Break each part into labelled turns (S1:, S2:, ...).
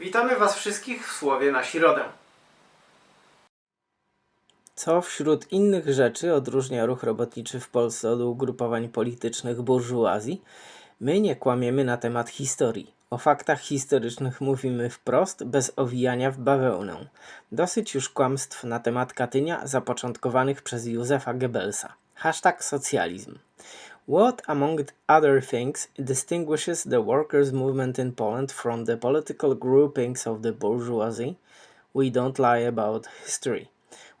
S1: Witamy Was wszystkich w Słowie na Środę.
S2: Co wśród innych rzeczy odróżnia ruch robotniczy w Polsce od ugrupowań politycznych burżuazji? My nie kłamiemy na temat historii. O faktach historycznych mówimy wprost, bez owijania w bawełnę. Dosyć już kłamstw na temat Katynia zapoczątkowanych przez Józefa Goebbelsa. Hashtag socjalizm. What, among other things, distinguishes the workers' movement in Poland from the political groupings of the bourgeoisie? We don't lie about history.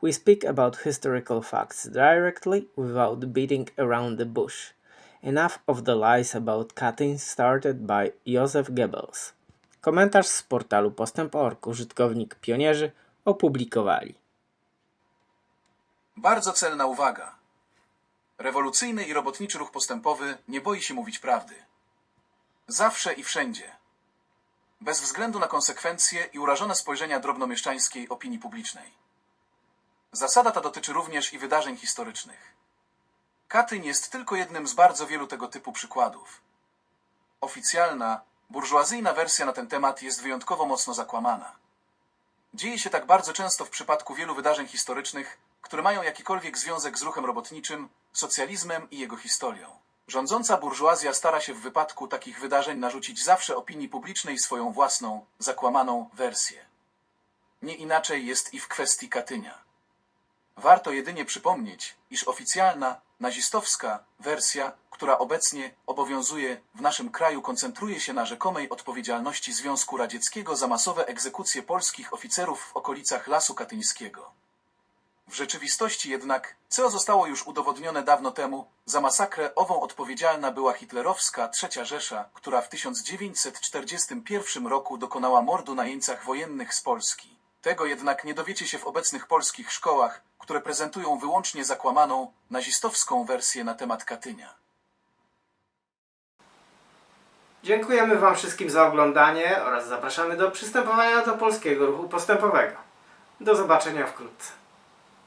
S2: We speak about historical facts directly without beating around the bush. Enough of the lies about cutting started by Joseph Goebbels. Komentarz z portalu Postęp.org użytkownik pionierzy opublikowali.
S3: Bardzo celna uwaga. Rewolucyjny i robotniczy ruch postępowy nie boi się mówić prawdy. Zawsze i wszędzie. Bez względu na konsekwencje i urażone spojrzenia drobnomieszczańskiej opinii publicznej. Zasada ta dotyczy również i wydarzeń historycznych. Katyń jest tylko jednym z bardzo wielu tego typu przykładów. Oficjalna, burżuazyjna wersja na ten temat jest wyjątkowo mocno zakłamana. Dzieje się tak bardzo często w przypadku wielu wydarzeń historycznych, które mają jakikolwiek związek z ruchem robotniczym, socjalizmem i jego historią. Rządząca burżuazja stara się w wypadku takich wydarzeń narzucić zawsze opinii publicznej swoją własną, zakłamaną wersję. Nie inaczej jest i w kwestii Katynia. Warto jedynie przypomnieć, iż oficjalna, nazistowska wersja, która obecnie obowiązuje w naszym kraju, koncentruje się na rzekomej odpowiedzialności Związku Radzieckiego za masowe egzekucje polskich oficerów w okolicach Lasu Katyńskiego. W rzeczywistości jednak, co zostało już udowodnione dawno temu, za masakrę ową odpowiedzialna była hitlerowska Trzecia Rzesza, która w 1941 roku dokonała mordu na jeńcach wojennych z Polski. Tego jednak nie dowiecie się w obecnych polskich szkołach, które prezentują wyłącznie zakłamaną, nazistowską wersję na temat Katynia.
S1: Dziękujemy Wam wszystkim za oglądanie oraz zapraszamy do przystępowania do polskiego ruchu postępowego. Do zobaczenia wkrótce.